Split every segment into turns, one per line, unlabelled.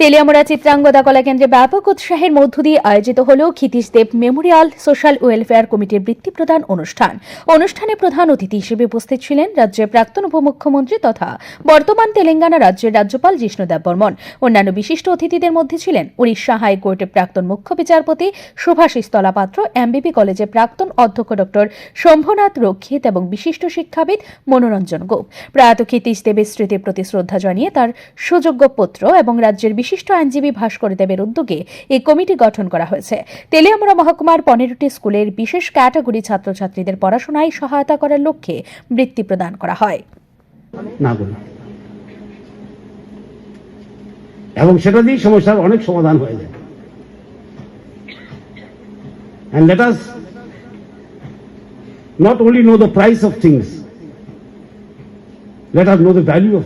তেলিয়ামুড়া চিত্রাঙ্গদা কলা কেন্দ্রে ব্যাপক উৎসাহের মধ্য দিয়ে আয়োজিত হল Kshitish Deb memorial social welfare কমিটির বৃত্তি প্রদান অনুষ্ঠান। অনুষ্ঠানে প্রধান অতিথি হিসেবে উপস্থিত ছিলেন রাজ্যের প্রাক্তন উপমুখ্যমন্ত্রী তথা বর্তমান তেলেঙ্গানা রাজ্যের রাজ্যপাল জিষ্ণু দেববর্মন অন্যান্য বিশিষ্ট অতিথিদের মধ্যে ছিলেন উড়িষ্যা হাইকোর্টের প্রাক্তন মুখ্য বিচারপতি শুভাশিস তলাপাত্র এমবিপি কলেজের প্রাক্তন অধ্যক্ষ ডক্টর শম্ভনাথ রক্ষিত এবং বিশিষ্ট শিক্ষাবিদ মনোরঞ্জন গোপ। প্রয়াত ক্ষিতীশ দেবের স্মৃতির প্রতি শ্রদ্ধা জানিয়ে তার সুযোগ্য পুত্র এবং রাজ্যের বিশিষ্ট আইনজীবী ভাস্কর দেবের উদ্যোগে এই কমিটি গঠন করা হয়েছে। তেলিয়ামুড়া মহকুমার পনেরোটি স্কুলের বিশেষ ক্যাটাগরি ছাত্রছাত্রীদের পড়াশোনায় সহায়তা করার লক্ষ্যে বৃত্তি প্রদান করা হয়।
এবং সেটা দিয়েই সমস্যার অনেক সমাধান হয়ে যায়। And let us not only know the price of things, let us know the value of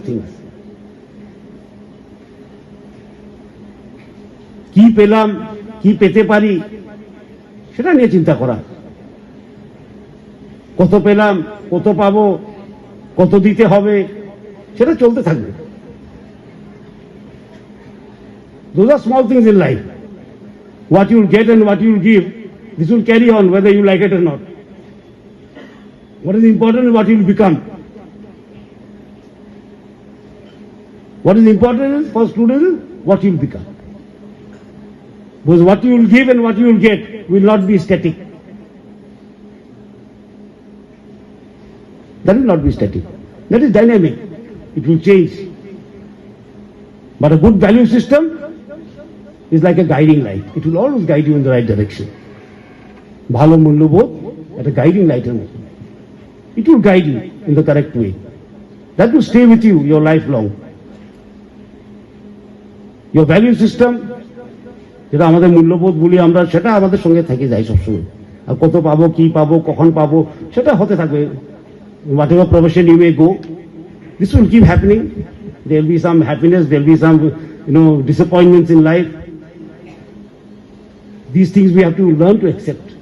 কি পেলাম কি পেতে পারি সেটা নিয়ে চিন্তা করা কত পেলাম কত পাবো কত দিতে হবে সেটা চলতে থাকবে Those are small things in life. What you'll get and what you'll give, this will carry on whether you like it or not. What is important is what you'll become. What is important is for students is what you'll become. Because what you will give and what you will get will not be static. That will not be static. That is dynamic. It will change. But a good value system is like a guiding light. It will always guide you in the right direction. ভালো মূল্যবোধ একটা guiding লাইটের মতো it will guide you in the correct way that will stay with you your life long your value system যেটা আমাদের মূল্যবোধ বলি আমরা সেটা আমাদের সঙ্গে থেকে যায় সবসময় আর কত পাবো কি পাবো কখন পাবো সেটা হতে থাকবে ever profession you may go this will keep happening. There will be some happiness, there will be some, you know, disappointments in life. These things we have to learn to accept.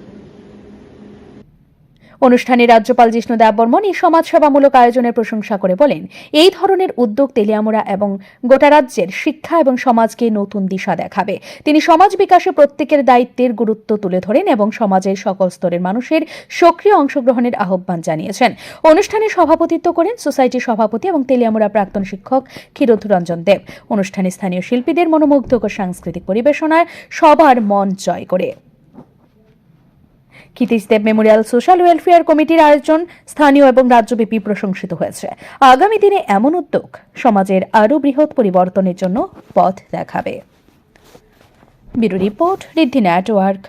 অনুষ্ঠানে রাজ্যপাল জিষ্ণু দেববর্মন এই সমাজসেবামূলক আয়োজনের প্রশংসা করে বলেন, এই ধরনের উদ্যোগ তেলিয়ামুড়া এবং গোটা রাজ্যের শিক্ষা এবং সমাজকে নতুন দিশা দেখাবে। তিনি সমাজ বিকাশে প্রত্যেকের দায়িত্বের গুরুত্ব তুলে ধরেন এবং সমাজের সকল স্তরের মানুষের সক্রিয় অংশগ্রহণের আহ্বান জানিয়েছেন। অনুষ্ঠানে সভাপতিত্ব করেন সোসাইটির সভাপতি এবং তেলিয়ামুড়া প্রাক্তন শিক্ষক ক্ষীরোধ রঞ্জন দেব। অনুষ্ঠানে স্থানীয় শিল্পীদের মনোমুগ্ধকর সাংস্কৃতিক পরিবেশনায় সবার মন জয় করে। Kshitish Deb memorial social welfare কমিটির আয়োজন স্থানীয় এবং রাজ্যব্যাপী প্রশংসিত হয়েছে। আগামী দিনে এমন উদ্যোগ সমাজের আরও বৃহৎ পরিবর্তনের জন্য পথ দেখাবে। Report, Riddhi network.